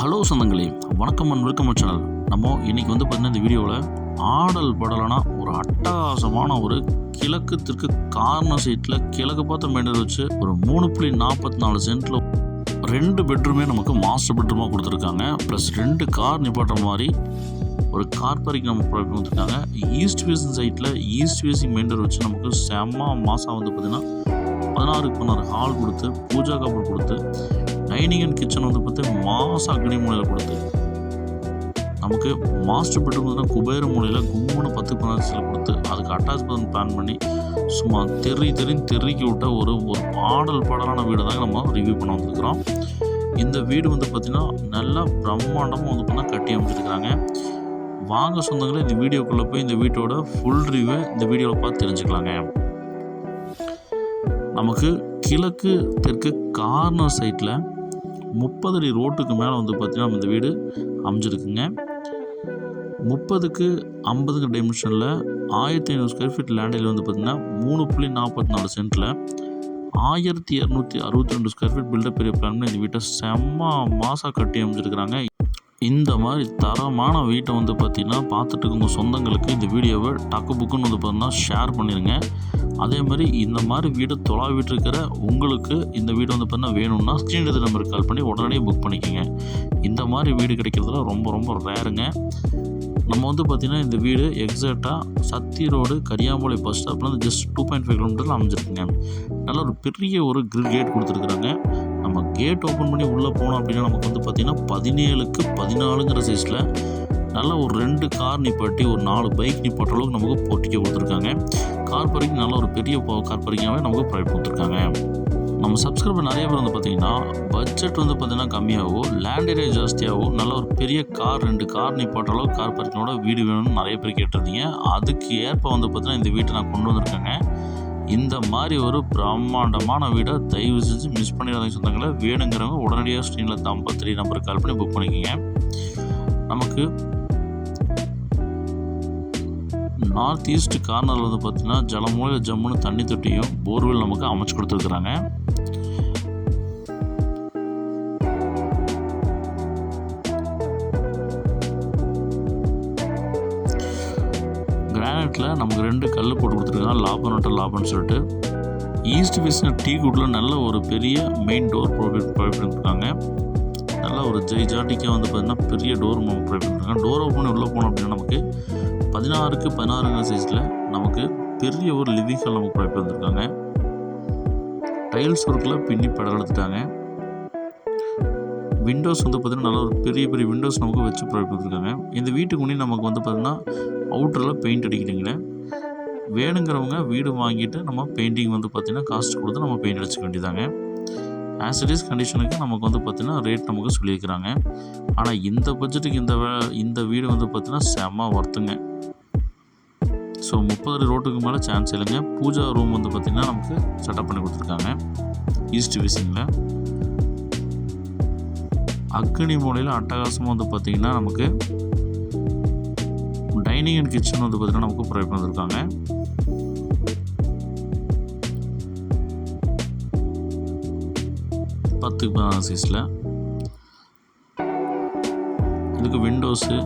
Hello சொந்தங்களே வணக்கம் and welcome channel நம்ம இன்றைக்கி வந்து பார்த்திங்கன்னா இந்த வீடியோவில் ஆடல் படலைனா ஒரு அட்டகாசமான ஒரு கிழக்கு தெற்கு கார்னர் சைட்டில் கிழக்கு பார்த்த மேண்டர் வச்சு ஒரு மூணு புள்ளி நாற்பத்தி நாலு சென்ட்டில் ரெண்டு பெட்ரூமே நமக்கு மாஸ்டர் பெட்ரூமாக கொடுத்துருக்காங்க. ப்ளஸ் ரெண்டு கார் நிப்பாட்டுற மாதிரி ஒரு கார் பார்க்கிங் நம்ம ப்ரொவைட் ஈஸ்ட் வேசிங் சைட்டில் ஈஸ்ட் வேசிங் மெயின்டர் வச்சு நமக்கு செம்ம மாதம் வந்து பார்த்திங்கன்னா பதினாறுக்கு பதினாறு ஹால் கொடுத்து பூஜா கப்பல் கொடுத்து டைனிங் அண்ட் கிச்சன் வந்து பார்த்து மாச அக்னி மூலையில் கொடுத்து. நமக்கு மாஸ்டர் பெட்ரூம் வந்து குபேர மூலையில் கும்முன்னு பத்து பதினாறு கொடுத்து அதுக்கு அட்டாச் பண்ணி பிளான் பண்ணி சும்மா தெரி தெறின்னு தெருக்கி விட்ட ஒரு ஒரு பாடல் பாடலான வீடு தாங்க நம்ம ரிவ்யூ பண்ண வந்திருக்கிறோம். இந்த வீடு வந்து பார்த்திங்கன்னா நல்லா பிரம்மாண்டமாக வந்து பண்ணால் கட்டி அமைச்சிருக்கிறாங்க. வாங்க சொந்தங்களே இந்த வீடியோக்குள்ளே போய் இந்த வீட்டோட ஃபுல் ரிவ்யூ இந்த வீடியோவில் பார்த்து தெரிஞ்சுக்கலாங்க. நமக்கு கிழக்கு தெற்கு கார்னர் சைட்டில் முப்பது அடி ரோட்டுக்கு மேலே வந்து பார்த்திங்கன்னா இந்த வீடு அமைஞ்சிருக்குங்க. முப்பதுக்கு ஐம்பதுக்கு டைமென்ஷனில் ஆயிரத்தி ஐநூறு ஸ்கொயர் ஃபீட் லேண்டில் வந்து பார்த்திங்கன்னா மூணு புள்ளி நாற்பத்தி நாலு சென்ட்டில் ஆயிரத்தி இரநூத்தி அறுபத்தி ரெண்டு ஸ்கொயர் ஃபீட் பில்டப் பெரிய பிளான் இந்த வீட்டை செம்ம மாசாக கட்டி அமைச்சிருக்கிறாங்க இந்த மாதிரி தரமான வீட்டை வந்து பார்த்திங்கன்னா பார்த்துட்டு உங்கள் சொந்தங்களுக்கு இந்த வீடியோவை டக்கு புக்குன்னு வந்து பார்த்தீங்கன்னா ஷேர் பண்ணிடுங்க அதே மாதிரி இந்த மாதிரி வீடு தொலாவிட்டு இருக்கிற உங்களுக்கு இந்த வீடு வந்து பார்த்தீங்கன்னா வேணும்னா ஸ்க்ரீன் எடுத்து நம்பருக்கு கால் பண்ணி உடனடியே புக் பண்ணிக்கோங்க. இந்த மாதிரி வீடு கிடைக்கிறதுல ரொம்ப ரொம்ப ரேருங்க நம்ம வந்து பார்த்திங்கன்னா இந்த வீடு எக்ஸாக்டாக சத்தி ரோடு கரியாமலை பஸ் ஸ்டாப்லேருந்து ஜஸ்ட் டூ பாயிண்ட் ஃபைவ் கிலோமீட்டரில் அமைஞ்சிருக்குங்க. நல்ல ஒரு பெரிய ஒரு கிரில் கேட் கொடுத்துருக்குறாங்க. நம்ம கேட் ஓப்பன் பண்ணி உள்ளே போனோம் அப்படின்னா நமக்கு வந்து பார்த்திங்கன்னா பதினேழுக்கு பதினாலுங்கிற சைஸில் நல்ல ஒரு ரெண்டு கார் நிப்பாட்டி ஒரு நாலு பைக் நிப்பாட்டுற அளவுக்கு நமக்கு போட்டிக்க கொடுத்துருக்காங்க. கார் பார்க்கிங் நல்ல ஒரு பெரிய கார் பார்க்கிங்காகவே நமக்கு ப்ரொவைட் கொடுத்துருக்காங்க. நம்ம சப்ஸ்கிரைபர் நிறைய பேர் வந்து பார்த்தீங்கன்னா பட்ஜெட் வந்து பார்த்தீங்கன்னா கம்மியாகவோ லேண்ட் ஏரியா ஜாஸ்தியாகவோ நல்ல ஒரு பெரிய கார் ரெண்டு கார் நிப்பாட்டுற அளவுக்கு கார் பார்க்கிங்கோட வீடு வேணும்னு நிறைய பேர் கேட்டிருந்தீங்க. அதுக்கு ஏற்ப வந்து பார்த்தீங்கன்னா இந்த வீட்டை நான் கொண்டு வந்திருக்கேங்க. இந்த மாதிரி ஒரு பிரம்மாண்டமான வீடை தயவு செஞ்சு மிஸ் பண்ணிடாதீங்க சொந்தங்களை. வேணுங்கிறவங்க உடனடியாக ஸ்க்ரீனில் தம்பா த்ரீ நம்பருக்கு கால் பண்ணி புக் பண்ணிக்கோங்க. நமக்கு நார்த் ஈஸ்ட் கார்னரில் வந்து பார்த்திங்கன்னா ஜலமூலையில் ஜம்முன்னு தண்ணி தொட்டியும் போர்வெல் நமக்கு அமைச்சு கொடுத்துருக்குறாங்க. கிரானைட்டில் நமக்கு ரெண்டு கல் போட்டு கொடுத்துருக்காங்க. லாபம் நட்ட லாபம்னு சொல்லிட்டு. ஈஸ்ட் ஃபேஸில் டீ குட்டில் நல்ல ஒரு பெரிய மெயின் டோர் ப்ரொவைட் ப்ரொவைட் பண்ணியிருக்காங்க நல்ல ஒரு ஜெய் ஜாட்டிக்காக வந்து பார்த்தீங்கன்னா பெரிய டோர் ப்ரொவைட் பண்ணியிருக்காங்க டோர் ஓப்பன் உள்ளே போனோம் அப்படின்னா நமக்கு பதினாறுக்கு பதினாறுங்கிற சைஸில் நமக்கு பெரிய ஒரு லிவிங் ஹால் நமக்கு ப்ரொவைட் பண்ணியிருக்காங்க டைல்ஸ் ஒர்க்கில் பின்னி படம் எடுத்துட்டாங்க. விண்டோஸ் வந்து பார்த்திங்கன்னா நல்ல ஒரு பெரிய பெரிய விண்டோஸ் நமக்கு வச்சு ப்ரொவைட் பண்ணியிருக்காங்க இந்த வீட்டுக்கு முன்னே நமக்கு வந்து பார்த்திங்கன்னா அவுட்டரில் பெயிண்ட் அடிக்கிறீங்களே வேணுங்கிறவங்க வீடு வாங்கிட்டு நம்ம பெயிண்டிங் வந்து பார்த்திங்கன்னா காஸ்ட் கொடுத்து நம்ம பெயிண்ட் அடிச்சுக்க வேண்டியதாங்க ஆஸ் கண்டிஷனுக்கு நமக்கு வந்து பார்த்திங்கன்னா ரேட் நமக்கு சொல்லியிருக்கிறாங்க. ஆனால் இந்த பட்ஜெட்டுக்கு இந்த வே- இந்த வீடு வந்து பார்த்திங்கன்னா செம்ம ஒர்த்துங்க ஸோ முப்பது அடி ரோட்டுக்கு மேலே சான்ஸ் இல்லைங்க. பூஜா ரூம் வந்து பார்த்திங்கன்னா நமக்கு செட்டப் பண்ணி கொடுத்துருக்காங்க. ஈஸ்ட் விசிங்கில் அக்னி மூலையில் அட்டகாசமாக வந்து பார்த்திங்கன்னா நமக்கு டைனிங் அண்ட் கிச்சன் வந்து பார்த்திங்கன்னா நமக்கு ப்ரொவைட் பண்ணியிருக்காங்க பத்துக்கு பதினாறு சைஸில் இதுக்கு விண்டோஸு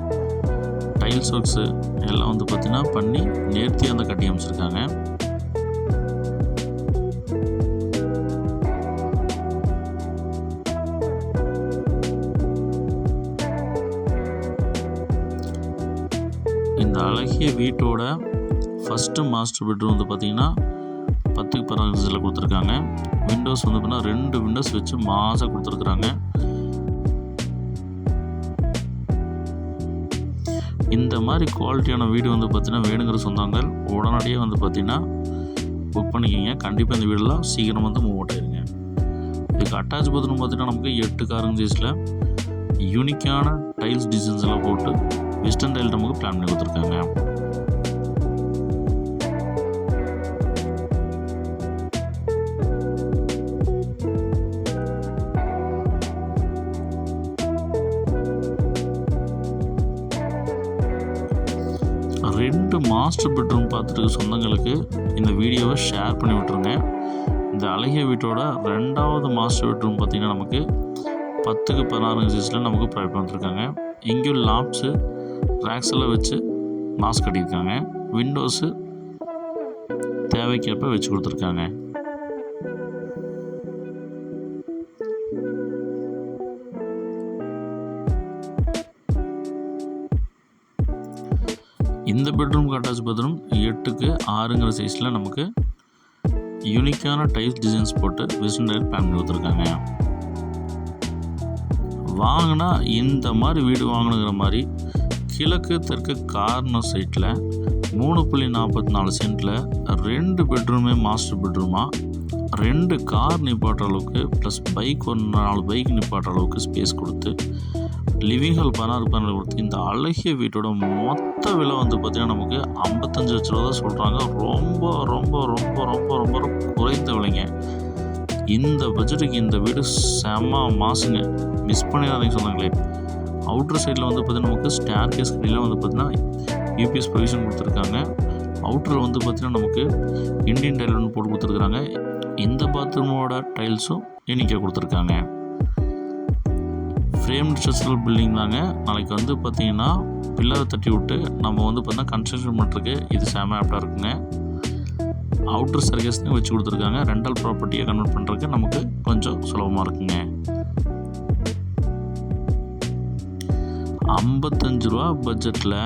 டைல்ஸ் ஒர்க்ஸு எல்லாம் வந்து பார்த்திங்கன்னா பண்ணி நேர்த்தியாக அந்த கட்டி அமைச்சிருக்காங்க. இந்த அழகிய வீட்டோட ஃபஸ்ட்டு மாஸ்டர் பெட்ரூம் வந்து பார்த்திங்கன்னா பத்துக்கு பதினாறு சைஸில் கொடுத்துருக்காங்க. விண்டோஸ் வந்து பார்த்தீங்கன்னா ரெண்டு விண்டோஸ் வச்சு மாசாக கொடுத்துருக்குறாங்க. இந்த மாதிரி குவாலிட்டியான வீடு வந்து பார்த்தீங்கன்னா வேணுங்கிற சொந்தங்கள் உடனடியாக வந்து பார்த்திங்கன்னா புக் பண்ணிக்கிங்க. கண்டிப்பாக இந்த வீடெல்லாம் சீக்கிரம் வந்து மூவ் அவுட் ஆயிருங்க. இதுக்கு அட்டாச் பாத்ரூம் பார்த்தீங்கன்னா நமக்கு எட்டு காரங்க சைஸில் யூனிக்கான டைல்ஸ் டிசைன்ஸ் எல்லாம் போட்டு வெஸ்டர்ன் டைல் நமக்கு பிளான் பண்ணி கொடுத்துருக்காங்க. மாஸ்டர் பெட்ரூம் பார்த்துட்டு சொந்தங்களுக்கு இந்த வீடியோவை ஷேர் பண்ணி விட்ருங்க இந்த அழகிய வீட்டோட ரெண்டாவது மாஸ்டர் பெட்ரூம் பார்த்திங்கன்னா நமக்கு பத்துக்கு பதினாறு சைஸில் நமக்கு ப்ரொவைட் பண்ணிருக்காங்க இங்கேயும் லாப்ஸு ரேக்ஸ் எல்லாம் வச்சு மாஸ்க் கட்டியிருக்காங்க. விண்டோஸு தேவைக்கேற்ப வச்சு கொடுத்துருக்காங்க. பெட்ரூம் அட்டாச் எட்டுக்கு ஆறுங்கிற சைஸில் நமக்கு யூனிக்கான டைல்ஸ் டிசைன்ஸ் போட்டு வெஸ்டர்ன் டைல் பிளான் பண்ணி கொடுத்துருக்காங்க. வாங்கினா இந்த மாதிரி வீடு வாங்கணுங்கிற மாதிரி கிழக்கு தெற்கு கார்னர் சைட்டில் மூணு புள்ளி நாற்பத்தி நாலு சென்ட்டில் ரெண்டு பெட்ரூமே மாஸ்டர் பெட்ரூமாக ரெண்டு கார் நிப்பாட்டுற அளவுக்கு ப்ளஸ் பைக் ஒரு நாலு பைக் நிப்பாட்டுற அளவுக்கு ஸ்பேஸ் கொடுத்து லிவிங் ஹால் பதினாறு பதினாறு கொடுத்து இந்த அழகிய வீட்டோட மொத்த விலை வந்து பார்த்திங்கன்னா நமக்கு ஐம்பத்தஞ்சு லட்ச ரூபா தான் சொல்கிறாங்க ரொம்ப ரொம்ப ரொம்ப ரொம்ப ரொம்ப குறைந்த விலைங்க. இந்த பட்ஜெட்டுக்கு இந்த வீடு செம்ம மாசுங்க. மிஸ் பண்ணிடாதீங்க சொன்னாங்களே. அவுட்டர் சைடில் வந்து பார்த்திங்கன்னா நமக்கு ஸ்டார் கேஸ் கடையில் வந்து பார்த்திங்கன்னா யூபிஎஸ் ப்ரொவிஷன் கொடுத்துருக்காங்க. அவுட்டரில் வந்து பார்த்திங்கன்னா நமக்கு இந்தியன் டைல் ஒன்று போட்டு கொடுத்துருக்குறாங்க இந்த பாத்ரூமோட டைல்ஸும் எண்ணிக்கை கொடுத்துருக்காங்க. ஃப்ரேம் ஸ்ட்ரக்சரல் பில்டிங் தாங்க. நாளைக்கு வந்து பார்த்திங்கன்னா பில்லரை தட்டி விட்டு நம்ம வந்து பார்த்தீங்கன்னா கன்ஸ்ட்ரக்ஷன் பண்ணுறதுக்கு இது செம ஆப்டாக இருக்குங்க. அவுட்டர் சர்வீஸ்லையும் வச்சு கொடுத்துருக்காங்க. ரெண்டல் ப்ராப்பர்ட்டியை கன்வெர்ட் பண்ணுறதுக்கு நமக்கு கொஞ்சம் சுலபமாக இருக்குங்க. ஐம்பத்தஞ்சு ரூபா பட்ஜெட்டில்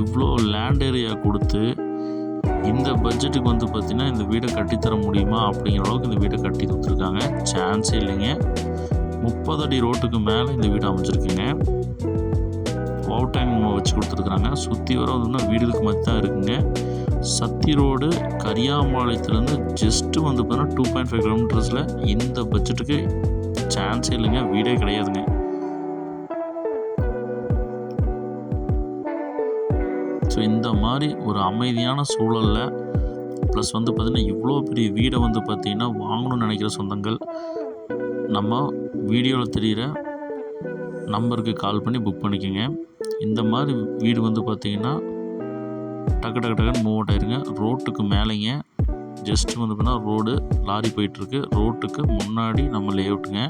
இவ்வளோ லேண்ட் ஏரியா கொடுத்து இந்த பட்ஜெட்டுக்கு வந்து பார்த்திங்கன்னா இந்த வீடை கட்டித்தர முடியுமா அப்படிங்கிற அளவுக்கு இந்த வீடை கட்டி கொடுத்துருக்காங்க. சான்ஸே இல்லைங்க. முப்பது அடி ரோட்டுக்கு மேலே இந்த வீடு அமைச்சிருக்குங்க பவர் வச்சு கொடுத்துருக்குறாங்க. சுற்றி வர வந்து வீடுகளுக்கு மத்தி தான் இருக்குங்க. சத்தி ரோடு கரியாம்பாளையத்துலேருந்து ஜஸ்ட்டு வந்து பார்த்தீங்கன்னா டூ பாயிண்ட் ஃபைவ் கிலோமீட்டர்ஸில் இந்த பட்ஜெட்டுக்கு சான்ஸே இல்லைங்க. வீடே கிடையாதுங்க. ஸோ இந்த மாதிரி ஒரு அமைதியான சூழலில் ப்ளஸ் வந்து பார்த்திங்கன்னா இவ்வளோ பெரிய வீடை வந்து பார்த்திங்கன்னா வாங்கணும்னு நினைக்கிற சொந்தங்கள் நம்ம வீடியோவில் தெரிகிற நம்பருக்கு கால் பண்ணி புக் பண்ணிக்கோங்க. இந்த மாதிரி வீடு வந்து பார்த்திங்கன்னா டக்கு டக்கு டக்குன்னு மூவ் அவுட் ஆயிருங்க. ரோட்டுக்கு மேலேங்க ஜஸ்ட் வந்து பார்த்தீங்கன்னா ரோடு லாரி போயிட்டுருக்கு. ரோட்டுக்கு முன்னாடி நம்ம லே அவுட்டுங்க